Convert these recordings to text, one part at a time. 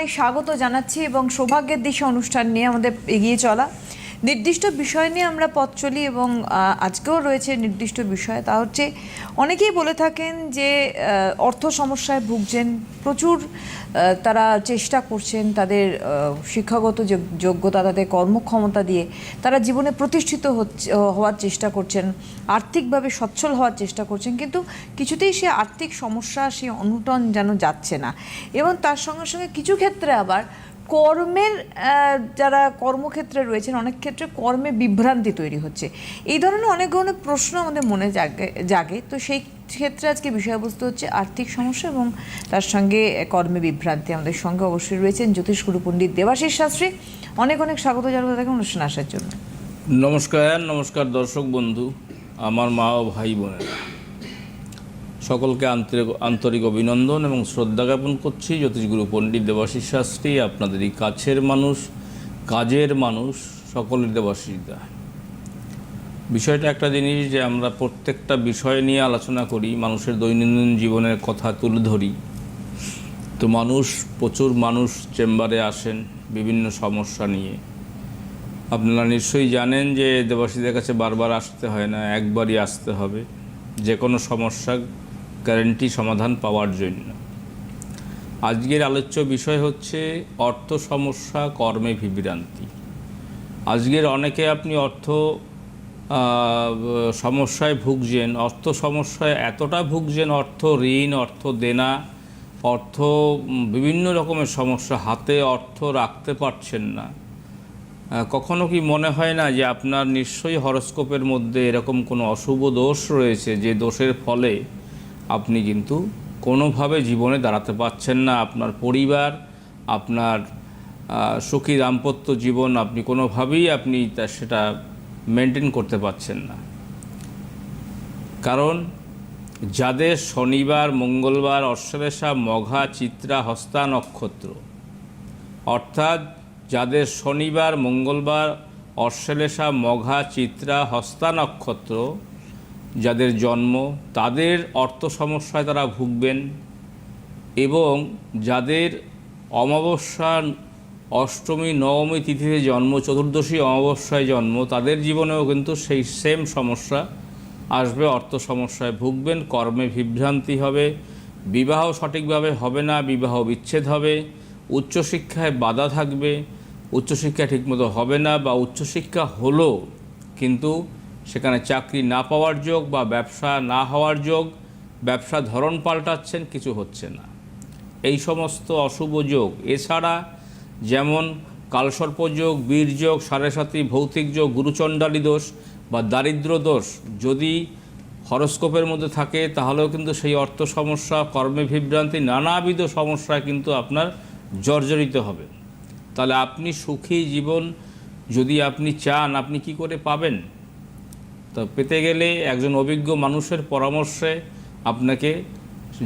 অনেক স্বাগত জানাচ্ছি এবং সৌভাগ্যের দিশা অনুষ্ঠান নিয়ে আমাদের এগিয়ে চলা। নির্দিষ্ট বিষয় নিয়ে আমরা পথ চলি এবং আজকেও রয়েছে নির্দিষ্ট বিষয়। তা হচ্ছে, অনেকেই বলে থাকেন যে অর্থ সমস্যায় ভুগছেন, প্রচুর তারা চেষ্টা করছেন তাদের শিক্ষাগত যোগ্যতা, তাদের কর্মক্ষমতা দিয়ে। তারা জীবনে প্রতিষ্ঠিত হচ্ছে, হওয়ার চেষ্টা করছেন, আর্থিকভাবে সচ্ছল হওয়ার চেষ্টা করছেন, কিন্তু কিছুতেই সে আর্থিক সমস্যা, সে অনুটন যেন যাচ্ছে না। এবং তার সঙ্গে সঙ্গে কিছু ক্ষেত্রে আবার কর্মের যারা কর্মক্ষেত্রে রয়েছেন, অনেক ক্ষেত্রে কর্মে বিভ্রান্তি তৈরি হচ্ছে। এই ধরনের অনেক ধরনের প্রশ্ন আমাদের মনে জাগে জাগে। তো সেই ক্ষেত্রে আজকে বিষয়বস্তু হচ্ছে আর্থিক সমস্যা এবং তার সঙ্গে কর্মে বিভ্রান্তি। আমাদের সঙ্গে অবশ্যই রয়েছেন জ্যোতিষগুরু পণ্ডিত দেবাশিস শাস্ত্রী। অনেক অনেক স্বাগত জানাব তাকে অনুষ্ঠানে আসার জন্য। নমস্কার নমস্কার দর্শক বন্ধু, আমার মা ও ভাই বোনেরা। সকলকে আন্তরিক আন্তরিক অভিনন্দন এবং শ্রদ্ধা জ্ঞাপন করছি। জ্যোতিষগুরু পণ্ডিত দেবাশিস শাস্ত্রী আপনাদেরই কাছের মানুষ, কাজের মানুষ, সকলের দেবাশিসদা বিষয়টা একটা জিনিস যে আমরা প্রত্যেকটা বিষয় নিয়ে আলোচনা করি, মানুষের দৈনন্দিন জীবনের কথা তুলে ধরি। তো মানুষ, প্রচুর মানুষ চেম্বারে আসেন বিভিন্ন সমস্যা নিয়ে। আপনারা নিশ্চয়ই জানেন যে দেবাসীদের কাছে বারবার আসতে হয় না, একবারই আসতে হবে। যে কোনো সমস্যা গ্যারেন্টি সমাধান পাওয়ার জন্য। আজকের আলোচ্য বিষয় হচ্ছে অর্থ সমস্যা কর্মে বিভ্রান্তি। আজকের অনেকে আপনি অর্থ সমস্যায় ভুগছেন, অর্থ সমস্যায় এতটা ভুগছেন, অর্থ ঋণ, অর্থ দেনা, অর্থ বিভিন্ন রকমের সমস্যা, হাতে অর্থ রাখতে পারছেন না। কখনো কি মনে হয় না যে আপনার নিশ্চয়ই হরস্কোপের মধ্যে এরকম কোনো অশুভ দোষ রয়েছে যে দোষের ফলে আপনি কিন্তু কোনোভাবে জীবনে দাঁড়াতে পারছেন না। আপনার পরিবার, আপনার সুখী দাম্পত্য জীবন আপনি কোনোভাবেই আপনি তা, সেটা মেনটেন করতে পারছেন না। কারণ যাদের শনিবার, মঙ্গলবার অশ্বরেশা মঘা, চিত্রা, হস্তা নক্ষত্র, অর্থাৎ যাদের শনিবার, মঙ্গলবার অশ্লেষা মঘা, চিত্রা, হস্তা নক্ষত্র যাদের জন্ম, তাদের অর্থ সমস্যায় তারা ভুগবেন এবং যাদের অমাবস্যা অষ্টমী, নবমী তিথিতে জন্ম, চতুর্দশী অমাবস্যায় জন্ম, তাদের জীবনেও কিন্তু সেই সেম সমস্যা আসবে, অর্থ সমস্যায় ভুগবেন, কর্মে বিভ্রান্তি হবে, বিবাহ সঠিকভাবে হবে না, বিবাহ বিচ্ছেদ হবে, উচ্চশিক্ষায় বাধা থাকবে, উচ্চশিক্ষা ঠিকমতো হবে না বা উচ্চশিক্ষা হলো কিন্তু সেখানে চাকরি না পাওয়ার যোগ বা ব্যবসা না হওয়ার যোগ, ব্যবসা ধরন পাল্টাচ্ছেন, কিছু হচ্ছে না। এই সমস্ত অশুভ যোগ এছাড়া যেমন কালসর্প যোগ, বীর যোগ, সাড়ে সাতি, ভৌতিক যোগ, গুরুচণ্ডালী দোষ বা দারিদ্র দোষ যদি হরস্কোপের মধ্যে থাকে, তাহলেও কিন্তু সেই অর্থ সমস্যা, কর্মে বিভ্রান্তি, নানাবিধ সমস্যায় কিন্তু আপনার জর্জরিত হবে। তাহলে আপনি সুখী জীবন যদি আপনি চান, আপনি কি করে পাবেন? তো পেতে গেলে একজন অভিজ্ঞ মানুষের পরামর্শে আপনাকে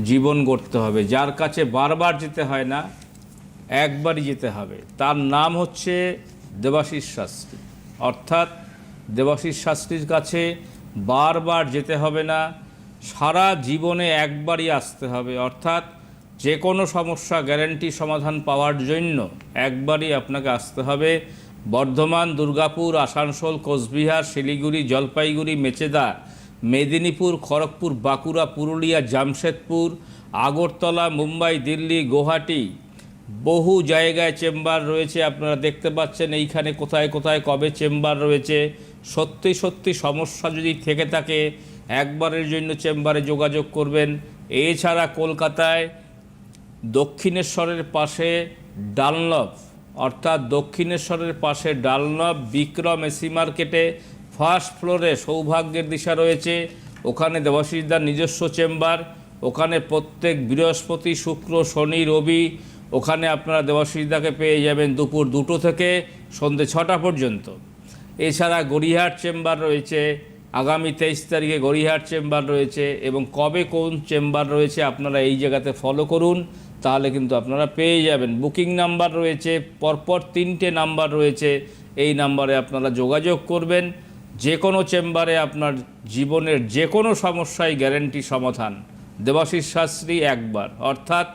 জীবন গড়তে হবে। যার কাছে বারবার যেতে হয় না, একবারই যেতে হবে। তার নাম হচ্ছে দেবাশিস শাস্ত্রী। অর্থাৎ দেবাশিস শাস্ত্রীর কাছে বারবার যেতে হবে না, সারা জীবনে একবারই আসতে হবে। অর্থাৎ যে কোনো সমস্যা গ্যারেন্টি সমাধান পাওয়ার জন্য একবারই আপনাকে আসতে হবে। বর্ধমান, দুর্গাপুর, আসানসোল, কোচবিহার, শিলিগুড়ি, জলপাইগুড়ি, মেচেদা, মেদিনীপুর, খড়গপুর, বাঁকুড়া, পুরুলিয়া, জামশেদপুর, আগরতলা, মুম্বাই, দিল্লি, গুয়াহাটি। বহু জায়গায় চেম্বার রয়েছে, আপনারা দেখতে পাচ্ছেন এইখানে কোথায় কোথায় কবে চেম্বার রয়েছে। সত্যি সত্যি সমস্যা যদি থেকে থাকে, একবারের জন্য চেম্বারে যোগাযোগ করবেন। এছাড়া কলকাতায় দক্ষিণেশ্বরের পাশে ডানলভ অর্থাৎ দক্ষিণেশ্বরের পাশে ডালনব বিক্রম এসি মার্কেটে ফার্স্ট ফ্লোরে সৌভাগ্যের দিশা রয়েছে। ওখানে দেবাশিসদার নিজস্ব চেম্বার, ওখানে প্রত্যেক বৃহস্পতি, শুক্র, শনি, রবি, ওখানে আপনারা দেবাশিসদাকে পেয়ে যাবেন দুপুর দুটো থেকে সন্ধে ছটা পর্যন্ত। এছাড়া গড়িয়াহাট চেম্বার রয়েছে, আগামী তেইশ তারিখে গড়িয়াহাট চেম্বার রয়েছে এবং কবে কোন চেম্বার রয়েছে আপনারা এই জায়গাতে ফলো করুন। তাহলে কিন্তু আপনারা পেয়ে যাবেন। বুকিং নাম্বার রয়েছে, পরপর তিনটে নাম্বার রয়েছে। এই নাম্বারে আপনারা যোগাযোগ করবেন। যে কোনো চেম্বারে আপনার জীবনের যে কোনো সমস্যায় গ্যারেন্টি সমাধান। দেবাশিস শাস্ত্রী একবার, অর্থাৎ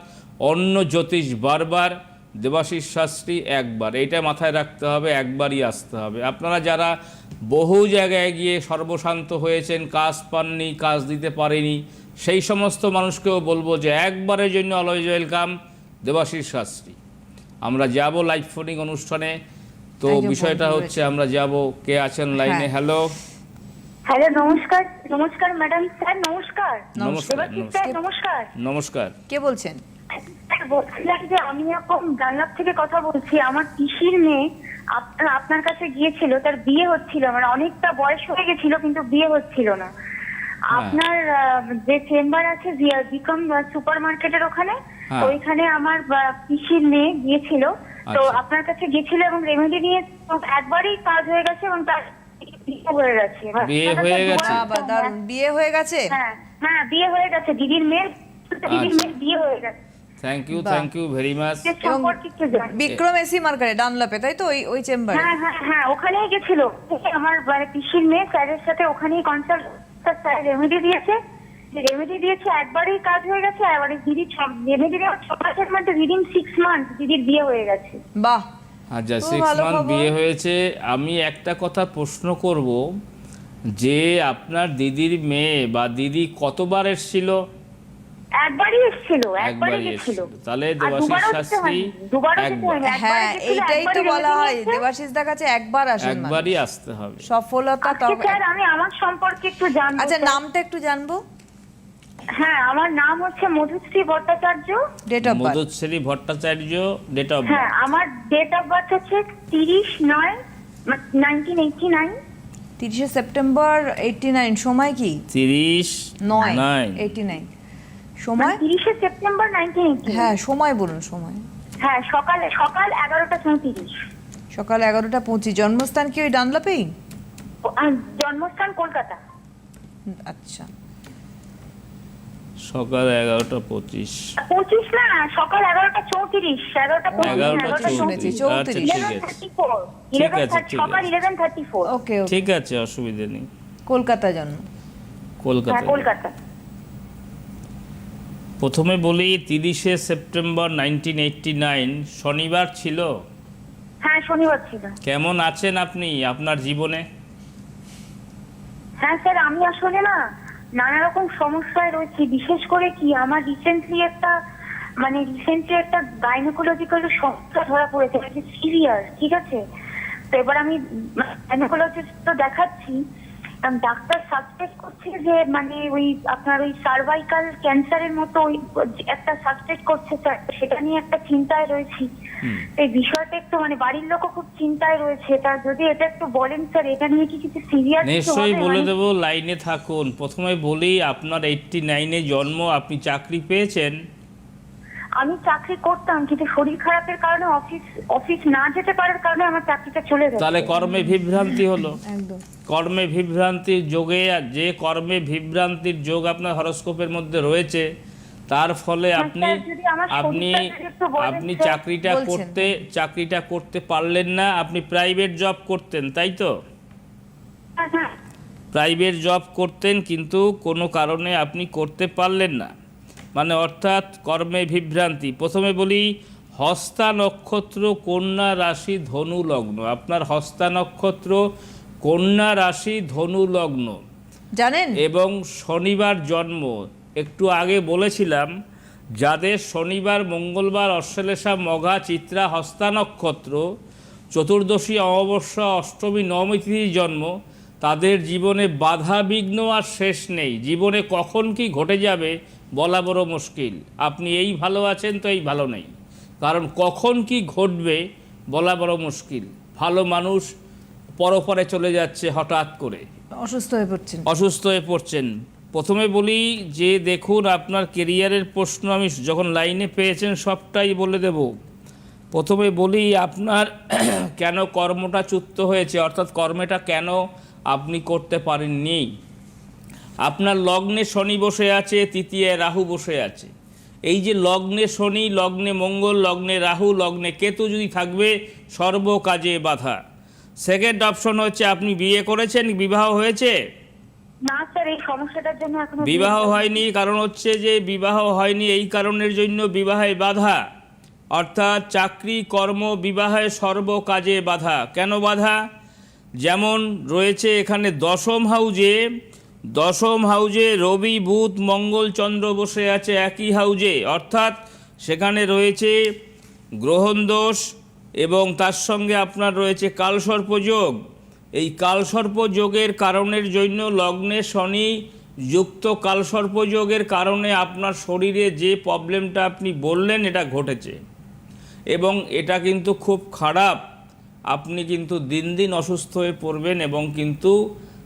অন্য জ্যোতিষ বারবার, দেবাশিস শাস্ত্রী একবার। এইটা মাথায় রাখতে হবে, একবারই আসতে হবে। আপনারা যারা বহু জায়গায় গিয়ে সর্বশান্ত হয়েছেন, কাজ পাননি, কাজ দিতে পারেনি সেই সমস্ত মানুষকেও বলব যে একবারের জন্য অলওয়েজ ওয়েলকাম দেবাশিস শাস্ত্রী। আমরা যাব লাইভ ফোনিং অনুষ্ঠানে। তো বিষয়টা হচ্ছে আমরা যাব কে আছেন লাইনে? হ্যাঁ। হ্যালো। হ্যালো নমস্কার নমস্কার ম্যাডাম। স্যার নমস্কার। নমস্কার, নমস্কার। নমস্কার। কে বলছেন? বলছিলাম যে আমি এখন ডানলাভ থেকে কথা বলছি। আমার পিসির মেয়ে আপনার আপনার কাছে গিয়েছিল তার বিয়ে হচ্ছিল। মানে অনেকটা বয়স হয়ে গেছিল কিন্তু বিয়ে হচ্ছিল না। আপনার আহ, যে চেম্বার আছে বিকম সুপার মার্কেটের ওখানে হ্যাঁ। ওইখানে আমার পিসির মেয়ে গিয়েছিল। তো আচ্ছা। আপনার কাছে গিয়েছিল এবং রেমেডি নিয়ে একবারই কাজ হয়ে গেছে এবং তার বিয়ে হয়ে গেছে। বিয়ে হয়ে গেছে? হয়ে গেছে? হ্যাঁ হ্যাঁ বিয়ে হয়ে গেছে। দিদির মেয়ের দিদির আচ্ছা। মেয়ের বিয়ে হয়ে গেছে। Thank you thank you very much Vikram AC মার্কারে ডানলাপে তাই তো? ওই ওই চেম্বারে? হ্যাঁ হ্যাঁ হ্যাঁ ওখানেই গেছিল। আমার মানে পিসির মেয়ে স্যারের সাথে ওখানেই কনসাল্ট স্যার রেমেডি দিয়েছে। রেমেডি দিয়েছে একবারই কাজ হয়ে গেছে এবারে দিদি রেমেডি দেওয়ার ছ মাসের মধ্যে উইদিন সিক্স মান্থ দিদির বিয়ে হয়ে গেছে। বাহ। আচ্ছা সিক্স মান্থ বিয়ে হয়েছে। আমি একটা কথা প্রশ্ন করব যে আপনার দিদির মেয়ে বা দিদি কতবার এসেছিল? একবারই এসেছিল একবারই এসেছিল। তাহলে দেবাশিস শাস্ত্রী হ্যাঁ এইটাই তো বলা হয়। দেবাশিস দা কাছে একবার আসেন একবারই আসতে হবে। সফলতা তবে স্যার আমি আমার সম্পর্কে একটু জানব আচ্ছা নামটা একটু জানব? হ্যাঁ আমার নাম হচ্ছে Madhushree Bhattacharya. Date of birth Madhushree Bhattacharya date of হ্যাঁ আমার ডেট অফ বার্থ হচ্ছে তিরিশ নয় নাইনটিন এইটটি নাইন তিরিশে সেপ্টেম্বর এইটটি নাইন সময় কি? তিরিশ নয় এইটটি নাইন সময়? তিরিশে সেপ্টেম্বর নাইনটিন হ্যাঁ সময় বলুন সময়। হ্যাঁ সকালে সকাল এগারোটা চৌত্রিশ সকাল এগারোটা পঁচিশ। জন্মস্থান কি ওই ডানলাপেই? জন্মস্থান কলকাতা। আচ্ছা। সকাল এগারোটা পঁচিশ। পঁচিশ না সকাল এগারোটা চৌত্রিশ এগারোটা পঁচিশ এগারোটা এগারোটা শুনেছি, চৌত্রিশ। চৌত্রিশ। আচ্ছা ঠিক আছে। থার্টি ফোর ঠিক আছে, ঠিক সকাল eleven thirty four okay okay. ঠিক আছে অসুবিধা নেই। কলকাতা জন্ম। হ্যাঁ কলকাতা কলকাতা। প্রথমে বলি তিরিশে সেপ্টেম্বর নাইনটিন এইটটি নাইন শনিবার ছিল? হ্যাঁ শনিবার ছিল। কেমন আছেন আপনি আপনার জীবনে? হ্যাঁ স্যার আমি আসলে না নানা রকম সমস্যায় রয়েছি বিশেষ করে কি আমার রিসেন্টলি একটা মানে রিসেন্টলি একটা গাইনোকোলজিক্যাল সমস্যা ধরা পড়েছে সিরিয়াস ঠিক আছে? তো এবার আমি গাইনোকোলজিস্ট তো দেখাচ্ছি ডাক্তার সাসপেক্ট করছে যে মানে ওই আপনার ওই সার্ভাইকাল ক্যান্সারের মতো ওই একটা সাসপেক্ট করছে স্যার সেটা নিয়ে একটা চিন্তায় রয়েছি। এই বিষয়টা একটু মানে বাড়ির লোকও খুব চিন্তায় রয়েছে তা যদি এটা একটু বলেন স্যার এটা নিয়ে কি কিছু সিরিয়াস নিশ্চয়ই বলে দেব লাইনে থাকুন। প্রথমে বলি আপনার এইটটি নাইনে জন্ম আপনি চাকরি পেয়েছেন। আমি চাকরি করতাম কিন্তু শরীর খারাপের কারণে অফিস অফিস না যেতে পারার কারণে আমার চাকরিটা চলে গেছে। তাহলে কর্মে বিভ্রান্তি হলো। একদম। কর্মে বিভ্রান্তির যোগে যে কর্মে বিভ্রান্তির যোগ আপনার হরস্কোপের মধ্যে রয়েছে তার ফলে হ্যাঁ, আপনি আপনি আপনি চাকরিটা করতে চাকরিটা করতে পারলেন না আপনি প্রাইভেট জব করতেন তাই তো? হ্যাঁ, হ্যাঁ। প্রাইভেট জব করতেন কিন্তু কোনো কারণে আপনি করতে পারলেন না। মানে অর্থাৎ কর্মে বিভ্রান্তি। প্রথমে বলি হস্তা নক্ষত্র কন্যা রাশি ধনু লগ্ন। আপনার হস্তা নক্ষত্র কন্যা রাশি ধনু লগ্ন। জানেন? এবং শনিবার জন্ম। একটু আগে বলেছিলাম যাদের শনিবার মঙ্গলবার অশ্লেষা মঘা চিত্রা হস্তা নক্ষত্র চতুর্দশী অমাবস্যা অষ্টমী নবমী জন্ম তাদের জীবনে বাধা বিঘ্ন আর শেষ নেই। জীবনে কখন কি ঘটে যাবে বলা বড় মুশকিল। আপনি এই ভালো আছেন তো এই ভালো নেই। কারণ কখন কি ঘটবে বলা বড় মুশকিল। ভালো মানুষ পরপরে চলে যাচ্ছে হঠাৎ করে। অসুস্থ হয়ে পড়ছেন। অসুস্থ হয়ে পড়ছেন। প্রথমে বলি যে দেখুন আপনার কেরিয়ারের প্রশ্ন আমি যখন লাইনে পেয়েছেন সবটাই বলে দেব। প্রথমে বলি আপনার কেন কর্মটা চ্যুত হয়েছে? অর্থাৎ কর্মটা কেন আপনি করতে পারেননি? আপনার লগ্নে শনি বসে আছে তৃতীয় রাহু বসে আছে। এই যে লগ্নে শনি লগ্নে মঙ্গল লগ্নে রাহু লগ্নে কেতু যদি থাকবে সর্বকাজে বাধা। সেকেন্ড অপশন হচ্ছে আপনি বিয়ে করেছেন বিবাহ হয়েছে? না স্যার এই সমস্যাটার জন্য এখনও বিবাহ হয়নি কারণ হচ্ছে যে বিবাহ হয়নি এই কারণের জন্য বিবাহে বাধা। অর্থাৎ চাকরি কর্ম বিবাহে সর্ব কাজে বাধা। কেন বাধা? যেমন রয়েছে এখানে দশম হাউজে দশম হাউজে রবি, বুধ, মঙ্গল, চন্দ্র বসে আছে একই হাউজে। অর্থাৎ সেখানে রয়েছে গ্রহণ দোষ এবং তার সঙ্গে আপনার রয়েছে কালসর্পযোগ এই কালসর্পযোগের কারণের জন্য লগ্নে শনি যুক্ত কালসর্প যোগের কারণে আপনার শরীরে যে প্রবলেমটা আপনি বললেন, এটা ঘটেছে। এবং এটা কিন্তু খুব খারাপ। আপনি কিন্তু দিন দিন অসুস্থ হয়ে পড়বেন এবং কিন্তু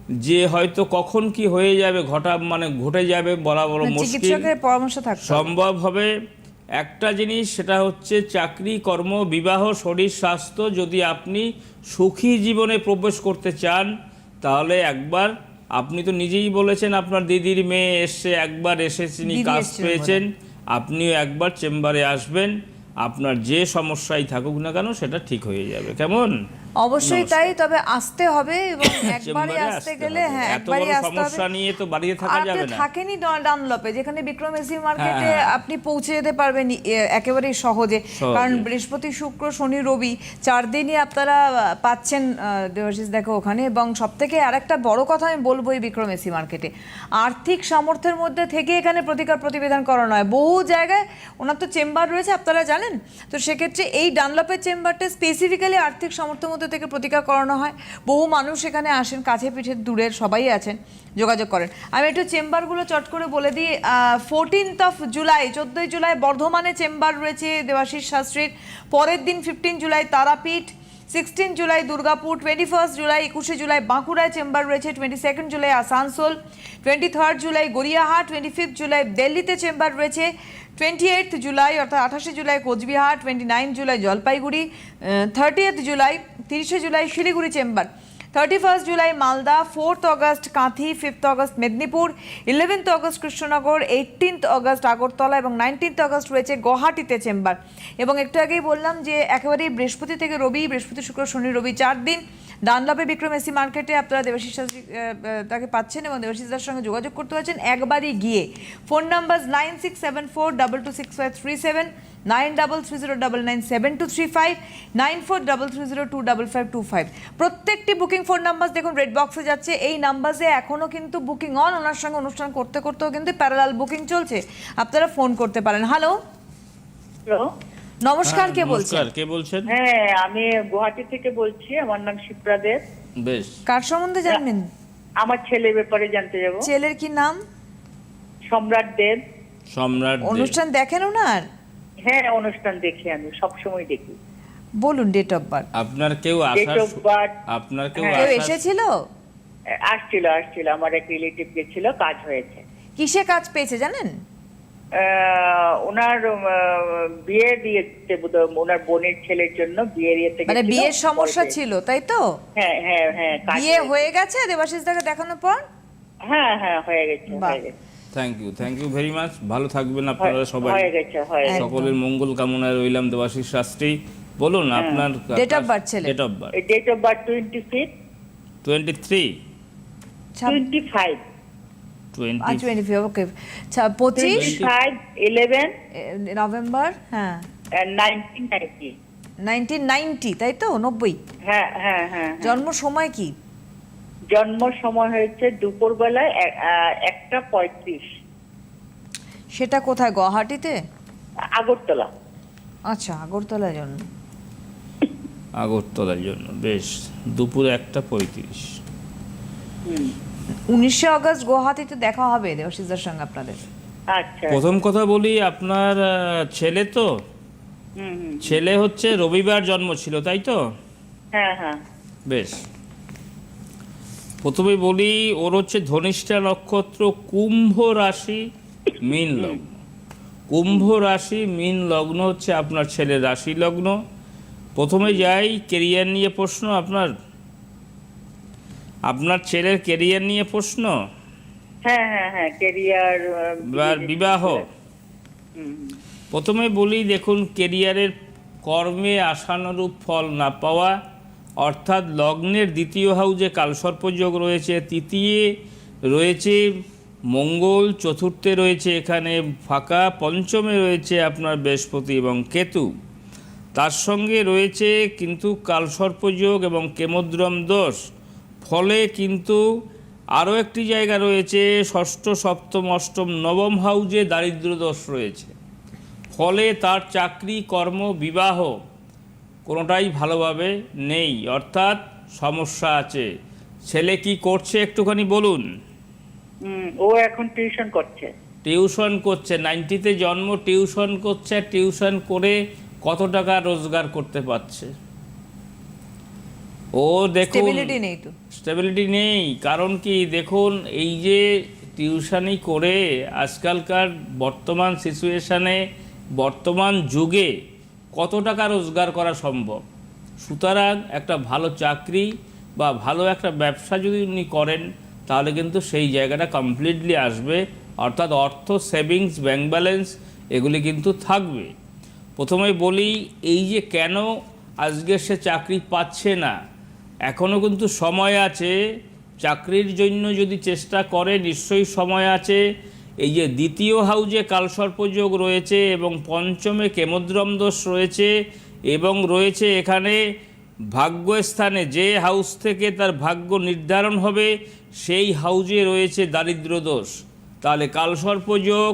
যে হয়তো কখন কি হয়ে যাবে ঘটা মানে ঘটে যাবে বলা বড় মুশকিল। পরামর্শ থাকতে হবে। সম্ভব হবে একটা জিনিস সেটা হচ্ছে চাকরি কর্ম বিবাহ শরীর স্বাস্থ্য। যদি আপনি সুখী জীবনে প্রবেশ করতে চান তাহলে একবার আপনি তো নিজেই বলেছেন আপনার দিদির মেয়ে এসে একবার এসে তিনি কাজ পেয়েছেন। আপনিও একবার চেম্বারে আসবেন আপনার যে সমস্যাই থাকুক না কেন সেটা ঠিক হয়ে যাবে। কেমন? অবশ্যই তাই তবে আসতে হবে এবং একবারই আসতে গেলে হ্যাঁ একবারই আসতে সমস্যা হবে নিয়ে তো বাড়িতে থাকা যাবে না। থাকেনি ড- ডানলপে যেখানে বিক্রম এসি মার্কেটে হ্যাঁ। আপনি পৌঁছে যেতে পারবেন এ- একেবারেই সহজে। কারণ বৃহস্পতি শুক্র শনি রবি চার দিনই আপনারা পাচ্ছেন দেবাশিস দেখো ওখানে। এবং সব থেকে আরেকটা বড় কথা আমি বলব এই বিক্রম এসি মার্কেটে। আর্থিক সামর্থ্যের মধ্যে থেকে এখানে প্রতিকার প্রতিবেদন করানো হয়। বহু জায়গায় ওনার তো চেম্বার রয়েছে আপনারা জানেন? তো সেক্ষেত্রে এই ডানলপের চেম্বারটা স্পেসিফিক্যালি আর্থিক সামর্থ্যের মধ্যে থেকে প্রতিকার করানো হয়। বহু মানুষ এখানে আসেন, কাছে পিঠে দূরের সবাই আছেন, যোগাযোগ করেন। আমি একটু চেম্বারগুলো চট করে বলে দিই ফোরটিন্থ অফ জুলাই চোদ্দোই জুলাই বর্ধমানে চেম্বার রয়েছে দেবাশিস শাস্ত্রীর। পরের দিন fifteen July Tarapith sixteen July Durgapur twenty first July একুশে জুলাই বাঁকুড়ায় চেম্বার রয়েছে twenty second July Asansol twenty third July Gariahat twenty fifth July দিল্লিতে চেম্বার রয়েছে। টোয়েন্টি এইট জুলাই অর্থাৎ আঠাশে July Coochbehar twenty nine July Jalpaiguri thirtieth July তিরিশে July Siliguri chamber. Thirty first July Malda fourth August Kanthi fifth August Medinipur eleventh August Krishnanagar eighteenth August Agartala এবং nineteenth August রয়েছে গুয়াহাটিতে chamber. এবং একটু আগেই বললাম যে, একেবারেই বৃহস্পতি থেকে রবি, বৃহস্পতি, শুক্র, শনি, রবি চার দিন। ডানলপে বিক্রম এসি মার্কেটে আপনারা দেবাশিস তাকে পাচ্ছেন এবং দেবাশিসদার সঙ্গে যোগাযোগ করতে পারছেন। একবারই গিয়ে। Phone number nine six seven four double two six five three seven. Nine double three zero double nine seven two three five nine four double three zero two double five two five. প্রত্যেকটি booking phone number দেখুন red বক্সে যাচ্ছে। এই নাম্বারে এখনও কিন্তু booking on ওনার সঙ্গে অনুষ্ঠান করতে করতেও কিন্তু প্যারালাল বুকিং চলছে। আপনারা ফোন করতে পারেন। হ্যালো নমস্কার কে হ্যাঁ, বলছেন? কে বলছেন? হ্যাঁ আমি গুয়াহাটি থেকে বলছি। আমার নাম শিপ্রা দেব। বেশ। কার সম্বন্ধে জানবেন? আমার ছেলের ব্যাপারে জানতে যাব। ছেলের কি নাম? সম্রাট দেব। সম্রাট অনুষ্ঠান দেখেন ওনার? হ্যাঁ অনুষ্ঠান দেখি আমি সব সময় দেখি। বলুন ডেট অফ বার্থ আপনার কেউ ডেট আসার অফ বার্থ আপনার কেউ হ্যাঁ। কেউ এসেছিল? আসছিল আসছিল আমার এক রিলেটিভ গেছিল কাজ হয়েছে। কিসে কাজ পেয়েছে জানেন? আহ, ওনার আহ, বিয়ে দিয়েছে ওনার বোনের ছেলের জন্য বিয়ে দিয়েতে মানে বিয়ের সমস্যা ছিল তাই তো? হ্যাঁ হ্যাঁ হ্যাঁ বিয়ে হয়ে গেছে দেবাশিস দাকে দেখানোর পর? হ্যাঁ হ্যাঁ হয়ে গেছে হয়ে গেছে। Thank you thank you very much ভালো থাকবেন আপনারা সবাই। হয়ে হয়ে সকলের মঙ্গল কামনায় রইলাম দেবাশিস শাস্ত্রী। বলুন আপনার Date of birth ছেলে। Date of birth date of birth twenty six twenty three twenty five আজ টোয়েন্টি টোয়েন্টি ওকে পঁচিশ? ফাইভ ইলেভেন এ, নভেম্বর হ্যাঁ। নাইনটিন নাইনটি নাইনটিন নাইনটি তাই তো? নব্বই। হ্যাঁ হ্যাঁ হ্যাঁ হ্যাঁ। জন্ম সময় কি? জন্ম সময় হয়েছে দুপুর বেলায় একটা পঁয়ত্রিশ। সেটা কোথায় গুয়াহাটিতে? আগরতলা। আচ্ছা আগরতলায় জন্ম। আগরতলার জন্য বেশ দুপুর একটা পঁয়ত্রিশ। হুম। উনিশে আগস্ট গুয়াহাটিতে দেখা হবে দেবাশিসদার সঙ্গে আপনাদের। আচ্ছা। প্রথম কথা বলি আপনার আহ, ছেলে তো? হুম হুম। ছেলে হচ্ছে রবিবার জন্ম ছিল তাই তো? হ্যাঁ হ্যাঁ। বেশ। প্রথমে বলি ওর হচ্ছে ধনিষ্ঠা নক্ষত্র কুম্ভ রাশি মীন লগ্ন। কুম্ভ রাশি মীন লগ্ন হচ্ছে আপনার ছেলের রাশি লগ্ন। প্রথমে যাই কেরিয়ার নিয়ে প্রশ্ন আপনার। আপনার ছেলের কেরিয়ার নিয়ে প্রশ্ন? হ্যাঁ হ্যাঁ হ্যাঁ কেরিয়ার বিবাহ। প্রথমে বলি দেখুন কেরিয়ারের কর্মে আশানুরূপ ফল না পাওয়া। অর্থাৎ লগ্নের দ্বিতীয় হাউজে কালসর্পযোগ রয়েছে, তৃতীয় রয়েছে মঙ্গল, চতুর্থে রয়েছে এখানে ফাঁকা, পঞ্চমে রয়েছে আপনার বৃহস্পতি এবং কেতু। তার সঙ্গে রয়েছে কিন্তু কালসর্পযোগ এবং কেমদ্রম দোষ। ফলে কিন্তু আরও একটি জায়গা রয়েছে, ষষ্ঠ, সপ্তম, অষ্টম, নবম হাউজে দারিদ্র দোষ রয়েছে। ফলে তার চাকরি, কর্ম, বিবাহ কোনোটাই ভালোভাবে নেই অর্থাৎ সমস্যা আছে। ছেলে কি করছে একটুখানি বলুন। ও এখন টিউশন করছে। টিউশন করছে নাইনটিতে জন্ম টিউশন করছে টিউশন করে কত টাকা রোজগার করতে পারছে? ও দেখুন স্টেবিলিটি নেই তো। স্টেবিলিটি নেই কারণ কি দেখুন এই যে টিউশনি করে আজকালকার বর্তমান সিচুয়েশানে বর্তমান যুগে কত টাকা রোজগার করা সম্ভব? সুতরাং একটা ভালো চাকরি বা ভালো একটা ব্যবসা যদি উনি করেন, তাহলে কিন্তু সেই জায়গাটা কমপ্লিটলি আসবে। অর্থাৎ অর্থ সেভিংস ব্যাংক ব্যালেন্স এগুলি কিন্তু থাকবে। প্রথমে বলি, এই যে কেন আজকে সে চাকরি পাচ্ছে না? এখনও কিন্তু সময় আছে। চাকরির জন্য যদি চেষ্টা করে, নিশ্চয়ই সময় আছে। এই যে দ্বিতীয় হাউজে কালসর্পযোগ রয়েছে এবং পঞ্চমে কেমদ্রম দোষ রয়েছে এবং রয়েছে এখানে ভাগ্যস্থানে যে হাউস থেকে তার ভাগ্য নির্ধারণ হবে, সেই হাউজে রয়েছে দারিদ্র দোষ। তাহলে কালসর্পযোগ,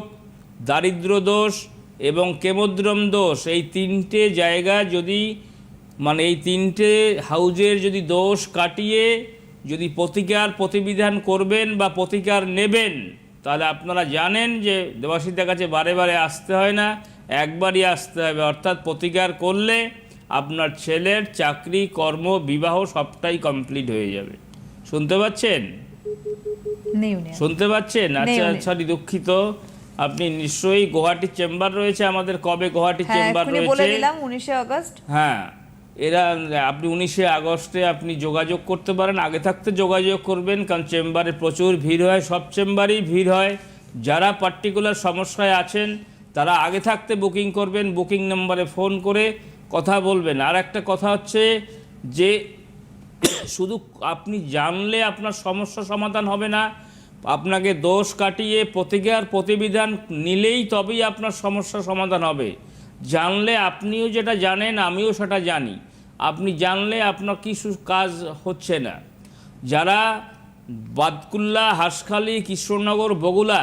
দারিদ্র দোষ এবং কেমদ্রম দোষ, এই তিনটে জায়গা যদি মানে এই তিনটে হাউজের যদি দোষ কাটিয়ে যদি প্রতিকার প্রতিবিধান করবেন বা প্রতিকার নেবেন তাহলে আপনারা জানেন যে দেবাসীদের কাছে বারে বারে আসতে হয় না একবারই আসতে হবে। অর্থাৎ প্রতিকার করলে আপনার ছেলের চাকরি কর্ম বিবাহ সবটাই কমপ্লিট হয়ে যাবে। শুনতে পাচ্ছেন। শুনতে পাচ্ছেন? আচ্ছা। সরি দুঃখিত। আপনি নিশ্চয়ই গুয়াহাটি চেম্বার রয়েছে আমাদের কবে গুয়াহাটি হ্যাঁ চেম্বার রয়েছে? হ্যাঁ। এরা, আপনি উনিশে আগস্টে আপনি যোগাযোগ করতে পারেন, আগে থাকতে যোগাযোগ করবেন, কারণ চেম্বারে প্রচুর ভিড় হয়, সব চেম্বারেই ভিড় হয়। যারা পার্টিকুলার সমস্যায় আছেন, তারা আগে থাকতে বুকিং করবেন বুকিং নম্বরে ফোন করে কথা বলবেন। আর একটা কথা হচ্ছে যে, শুধু আপনি জানলে আপনার সমস্যা সমাধান হবে না, আপনাকে দোষ কাটিয়ে প্রতিকার প্রতিবিধান নিলেই তবেই আপনার সমস্যা সমাধান হবে। জানলে আপনিও যেটা জানেন, আমিও সেটা জানি। আপনি জানলে আপনার কিছু কাজ হচ্ছে না। যারা বাদকুল্লা হাঁসখালি, কৃষ্ণনগর, বগুলা,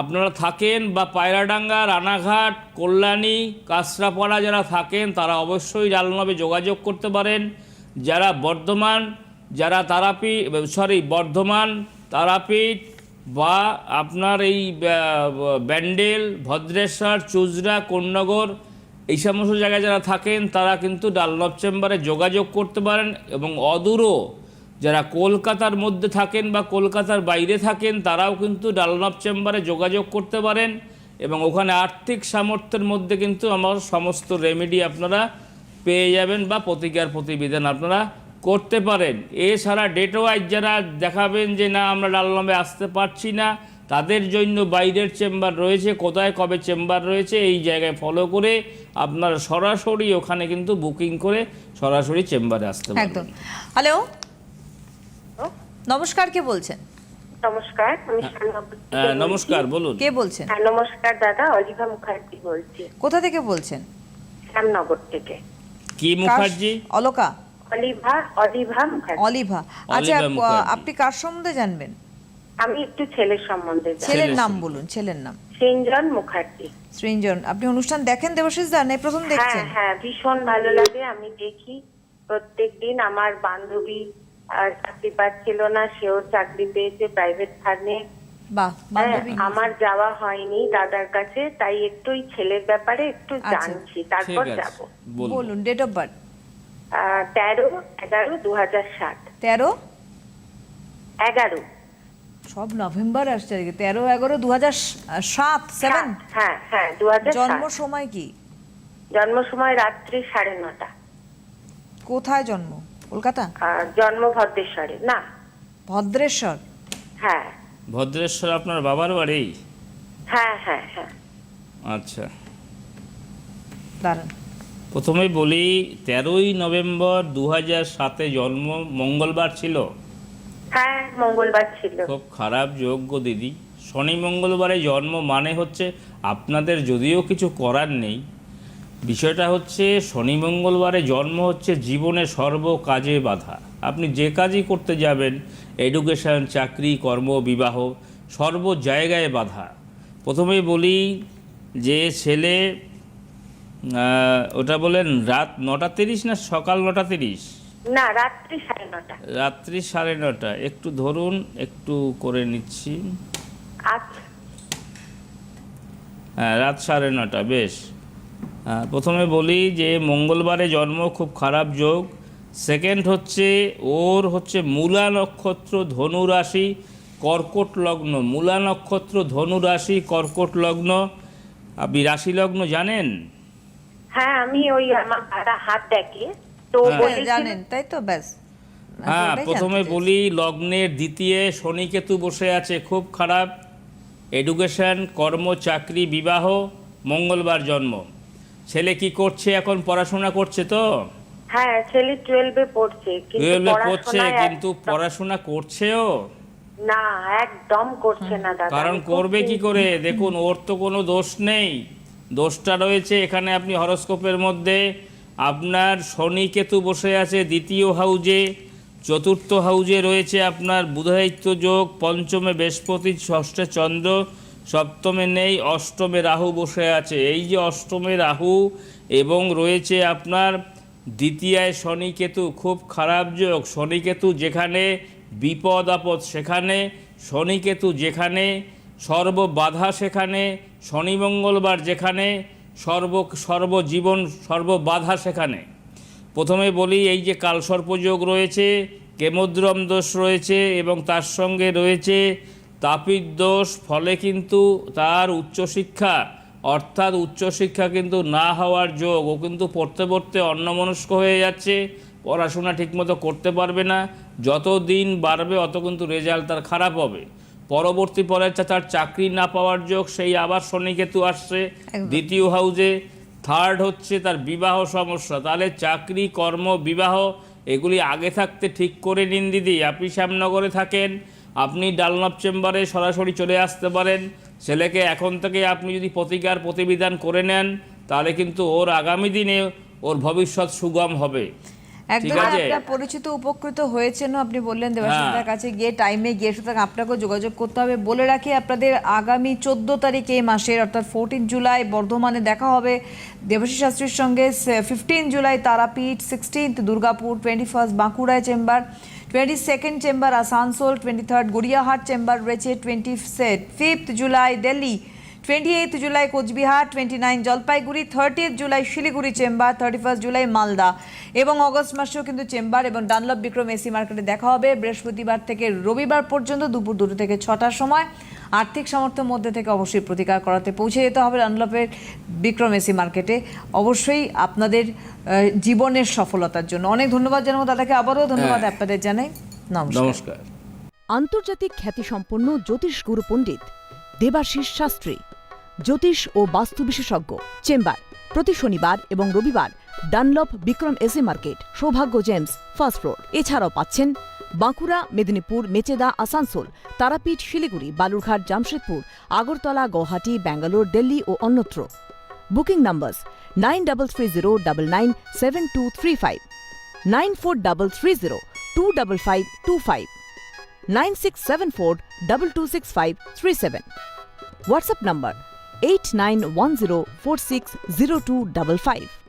আপনারা থাকেন বা পায়রাডাঙ্গা, রানাঘাট, কল্যাণী, কাঁচরাপাড়া যারা থাকেন, তারা অবশ্যই ডালনবে যোগাযোগ করতে পারেন। যারা বর্ধমান, যারা তারাপীঠ, সরি, বর্ধমান, তারাপীঠ বা আপনার এই ব্যান্ডেল, ভদ্রেশ্বর, চুজরা, কোন্নগর এই সমস্ত জায়গায় যারা থাকেন, তারা কিন্তু ডালনব চেম্বারে যোগাযোগ করতে পারেন এবং অদূরও যারা কলকাতার মধ্যে থাকেন বা কলকাতার বাইরে থাকেন, তারাও কিন্তু ডালনব চেম্বারে যোগাযোগ করতে পারেন এবং ওখানে আর্থিক সামর্থ্যের মধ্যে কিন্তু আমার সমস্ত রেমেডি আপনারা পেয়ে যাবেন বা প্রতিকার প্রতিবেদন আপনারা করতে পারেন। এছাড়া ডেট ওয়াইজ যারা দেখাবেন যে না, আমরা ডালনবে আসতে পারছি না তাদের জন্য বাইরের চেম্বার রয়েছে। কোথায় কবে চেম্বার রয়েছে এই জায়গায় ফলো করে আপনারা সরাসরি ওখানে কিন্তু বুকিং করে সরাসরি চেম্বারে আসতে পারেন একদম। হ্যালো নমস্কার কে বলছেন? নমস্কার থেকে হ্যাঁ, নমস্কার বলুন। কে বলছেন? হ্যাঁ নমস্কার দাদা অলিভা মুখার্জি বলছি। কোথা থেকে বলছেন? শ্যামনগর থেকে। কি মুখার্জি? অলকা? অলিভা অলিভা মুখার্জি। অলিভা। আচ্ছা। আপনি কার সম্বন্ধে জানবেন? আমি একটু ছেলের সম্বন্ধে ছেলের নাম বলুন ছেলের নাম। সিঞ্জন মুখার্জি। সৃঞ্জন আপনি অনুষ্ঠান দেখেন দেবাশিস দা না প্রথম হ্যাঁ দেখছেন? হ্যাঁ ভীষণ ভালো লাগে আমি দেখি। প্রত্যেকদিন আমার বান্ধবী আর চাকরি পাচ্ছিল না সেও চাকরি পেয়েছে প্রাইভেট ফার্মে আমার যাওয়া হয়নি দাদার কাছে তাই একটু ওই ছেলের ব্যাপারে একটু আচ্ছা, জানছি তারপর যাব। বলুন। ডেট অফ বার্থ তেরো এগারো দু হাজার সাত তেরো? এগারো। সব নভেম্বর আসছে আজকে তেরো এগারো দু হাজার সাত সেভেন হ্যাঁ হ্যাঁ দু হাজার জন্ম সময় কি? জন্ম সময় রাত্রি সাড়ে নটা। কোথায় জন্ম? কলকাতা? জন্ম ভদ্রেশ্বরে। না। ভদ্রেশ্বর? হ্যাঁ। ভদ্রেশ্বর আপনার বাবার বাড়ি? হ্যাঁ হ্যাঁ হ্যাঁ। আচ্ছা। দাঁড়ান। প্রথমে বলি তেরোই নভেম্বর দু হাজার সাতে জন্ম মঙ্গলবার ছিল। হ্যাঁ মঙ্গলবার ছিল। খুব খারাপ যোগ্য দিদি। শনি মঙ্গলবারে জন্ম মানে হচ্ছে আপনাদের যদিও কিছু করার নেই। বিষয়টা হচ্ছে শনি মঙ্গলবারে জন্ম হচ্ছে জীবনে সর্ব কাজে বাধা। আপনি যে কাজই করতে যাবেন এডুকেশন চাকরি, কর্ম, বিবাহ, সর্ব জায়গায় বাধা। প্রথমেই বলি যে ছেলে ওটা বলেন রাত নটা তিরিশ না সকাল নটা তিরিশ? না রাত্রি সাড়ে নটা। রাত্রি সাড়ে নটা। একটু ধরুন একটু করে নিচ্ছি। আচ্ছা। হ্যাঁ রাত সাড়ে নটা বেশ। আহ, প্রথমে বলি যে মঙ্গলবারে জন্ম খুব খারাপ যোগ। সেকেন্ড হচ্ছে ওর হচ্ছে মূলা নক্ষত্র ধনু রাশি কর্কট লগ্ন। মূলা নক্ষত্র ধনু রাশি কর্কট লগ্ন। আপনি রাশি লগ্ন জানেন? হ্যাঁ আমি ওই আমার হাত দেখে। তো হ্যাঁ, জানেন তাই তো ব্যাস। হ্যাঁ প্রথমে বলি লগ্নের দ্বিতীয় শনিকেতু বসে আছে খুব খারাপ। এডুকেশন কর্ম চাকরি বিবাহ মঙ্গলবার জন্ম। ছেলে কি করছে এখন? পড়াশোনা করছে তো? হ্যাঁ ছেলে টুয়েলভে পড়ছে কিন্তু টুয়েলভে পড়ছে কিন্তু পড়াশোনা করছেও? না একদম করছে না দাদা। কারণ করবে কি করে? দেখুন ওর তো কোনো দোষ নেই। দোষটা রয়েছে এখানে আপনি হরস্কোপের মধ্যে। আপনার শনি কেতু বসে আছে দ্বিতীয় হাউজে, চতুর্থ হাউজে রয়েছে আপনার বুধায়িত্ব যোগ, পঞ্চমে বৃহস্পতি, ষষ্ঠে চন্দ্র, সপ্তমে নেই, অষ্টমে রাহু বসে আছে। এই যে অষ্টমে রাহু এবং রয়েছে আপনার দ্বিতীয়ায় শনি কেতু খুব খারাপ যোগ। শনি কেতু যেখানে বিপদ আপদ সেখানে শনি কেতু যেখানে সর্ব বাধা সেখানে, শনি মঙ্গলবার যেখানে সর্ব, সর্বজীবন সর্ব বাধা সেখানে। প্রথমে বলি এই যে কালসর্পযোগ রয়েছে, কেমদ্রম দোষ রয়েছে এবং তার সঙ্গে রয়েছে তাপিত দোষ, ফলে কিন্তু তার উচ্চশিক্ষা, অর্থাৎ উচ্চশিক্ষা কিন্তু না হওয়ার যোগ। ও কিন্তু পড়তে পড়তে অন্যমনস্ক হয়ে যাচ্ছে, পড়াশোনা ঠিকমতো করতে পারবে না যত দিন বাড়বে অত কিন্তু রেজাল্ট তার খারাপ হবে। পরবর্তী পরে তার চাকরি না পাওয়ার যোগ সেই আবার শনিকেতু আসছে। দ্বিতীয় হাউজে। থার্ড হচ্ছে তার বিবাহ সমস্যা। তাহলে চাকরি কর্ম বিবাহ এগুলি আগে থাকতে ঠিক করে নিন দিদি। আপনি শ্যামনগরে থাকেন আপনি ডালনব চেম্বারে সরাসরি চলে আসতে পারেন। ছেলেকে এখন থেকে আপনি যদি প্রতিকার প্রতিবিধান করে নেন তাহলে কিন্তু ওর আগামী দিনে ওর ভবিষ্যৎ সুগম হবে। একদম আপনার পরিচিত উপকৃত হয়েছেন আপনি বললেন দেবাশিসদার হ্যাঁ। কাছে। গিয়ে টাইমে গিয়ে সুতরাং আপনাকেও যোগাযোগ করতে হবে। বলে রাখি আপনাদের আগামী চোদ্দ তারিখ এই মাসের অর্থাৎ ফোরটিন জুলাই বর্ধমানে দেখা হবে দেবাশিস শাস্ত্রীর সঙ্গে। Fifteen July Tarapith sixteenth Durgapur twenty first বাঁকুড়ায় chamber twenty second chamber Asansol twenty third Gariahat chamber রয়েছে twenty fifth July Delhi. Twenty eighth July Coochbehar twenty nine Jalpaiguri thirtieth July Siliguri chamber thirty first July Malda এবং August মাসেও কিন্তু chamber এবং Dunlop Vikram AC মার্কেটে দেখা হবে। বৃহস্পতিবার থেকে রবিবার পর্যন্ত দুপুর দুটো থেকে ছটার সময়। আর্থিক সামর্থ্যের মধ্যে থেকে অবশ্যই প্রতিকার করাতে পৌঁছে যেতে হবে ডানলপের বিক্রম এসি মার্কেটে অবশ্যই আপনাদের আহ, জীবনের সফলতার জন্য। অনেক ধন্যবাদ জানাব দাদাকে। আবারও ধন্যবাদ আপনাদের জানাই। নমস্কার। নমস্কার। আন্তর্জাতিক খ্যাতিসম্পন্ন জ্যোতিষ গুরু পণ্ডিত দেবাশিস শাস্ত্রী। জ্যোতিষ ও বাস্তু বিশেষজ্ঞ। চেম্বার, প্রতি শনিবার এবং রবিবার ডানলপ বিক্রম এসে market, Saubhagya gems, first floor. এছাড়াও পাচ্ছেন বাঁকুড়া, মেদিনীপুর, মেচেদা, আসানসোল, তারাপীঠ, শিলিগুড়ি, বালুরঘাট, জামশেদপুর, আগরতলা, গৌহাটি, ব্যাঙ্গালোর, দিল্লি ও অন্যত্র। Booking number nine double three zero double nine seven two three five, nine four double three zero two double five two five 9674 226537. WhatsApp number 8910460255.